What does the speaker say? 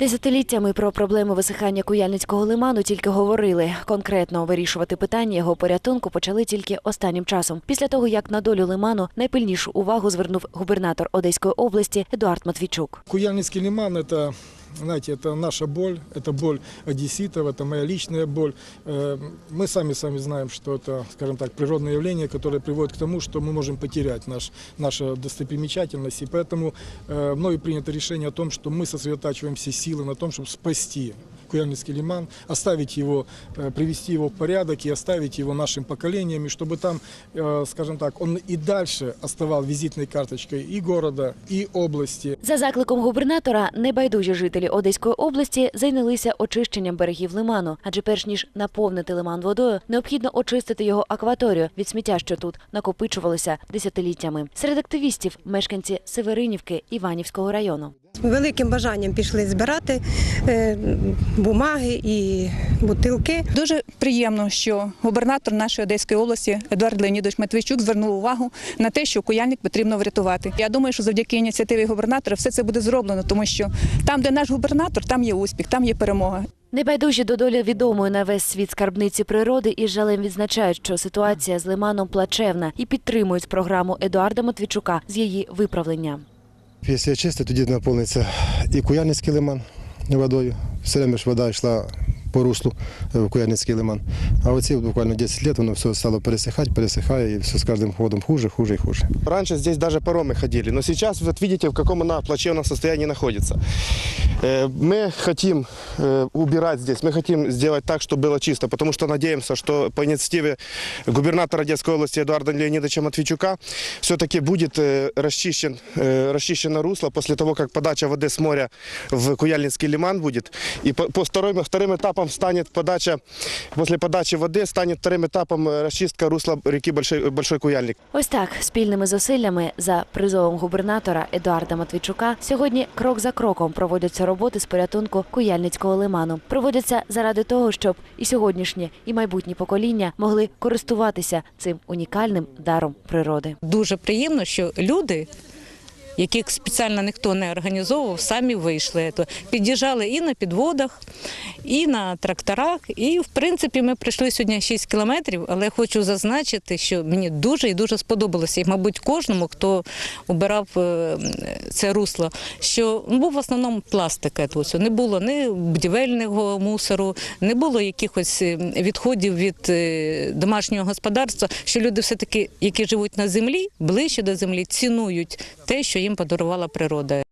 Десятиліттями про проблему висихання Куяльницького лиману тільки говорили. Конкретно вирішувати питання його порятунку почали тільки останнім часом. Після того, як на долю лиману найпильнішу увагу звернув губернатор Одеської області Едуард Матвійчук. Куяльницький лиман – это, знаете, это наша боль, это боль одесситов, это моя личная боль. Э, Мы сами сами знаем, что это, скажем так, природное явление, которое приводит к тому, что мы можем потерять наш, нашу достопримечательность. И поэтому э, мною принято решение о том, что мы сосредотачиваем все силы на том, чтобы спасти Куяльницкий лиман, оставить его, э, привести его в порядок и оставить его нашим поколениям, и чтобы там, э, скажем так, он и дальше оставал визитной карточкой и города, и области. За закликом губернатора, небайдужі жителі Одеської області зайнялися очищенням берегів лиману, адже перш ніж наповнити лиман водою, необхідно очистити його акваторію від сміття, що тут накопичувалося десятиліттями. Серед активістів мешканці Северинівки Іванівського району. Великим бажанням пішли збирати е, бумаги і бутилки. Дуже приємно, що губернатор нашої Одеської області Едуард Леонідович Матвійчук звернув увагу на те, що куяльник потрібно врятувати. Я думаю, що завдяки ініціативі губернатора все це буде зроблено, тому що там, де наш губернатор, там є успіх, там є перемога. Небайдужі до долі відомої на весь світ скарбниці природи із жалем відзначають, що ситуація з лиманом плачевна і підтримують програму Едуарда Матвійчука з її виправлення. Якщо чисто, тоді наповниться і Куяльницький лиман водою. Все время ж вода йшла по руслу е, в Куяльницький лиман. А оці буквально 10 років воно все стало пересихати, пересихає, і все з кожним годом хуже, хуже і хуже. Раньше здесь даже паромы ходили, но сейчас вот видите, в каком она плачевном состоянии находится. Э, Мы хотим э, убирать здесь, мы хотим сделать так, чтобы было чисто, потому что надеемся, что по инициативе губернатора Одесской области Эдуарда Леонидовича Матвейчука все-таки будет э, расчищен, э, расчищено русло после того, как подача воды с моря в Куяльницкий лиман будет. И по, по вторым, вторым этапом станет подача, после подачи воды станет вторым этапом э, расчистка русла реки Большой, Большой Куяльник. Ось так спільними зусиллями за призовом губернатора Едуарда Матвійчука сьогодні крок за кроком проводяться роботи з порятунку Куяльницького лиману. Проводяться заради того, щоб і сьогоднішнє, і майбутні покоління могли користуватися цим унікальним даром природи. Дуже приємно, що люди, яких спеціально ніхто не організовував, самі вийшли. Під'їжджали і на підводах, і на тракторах. І, в принципі, ми пройшли сьогодні 6 кілометрів, але хочу зазначити, що мені дуже і дуже сподобалося. І, мабуть, кожному, хто обирав е, це русло, що був в основному пластик. Ось, не було ні будівельного мусору, не було якихось е, відходів від е, домашнього господарства, що люди все-таки, які живуть на землі, ближче до землі, цінують те, що їм подарувала природа.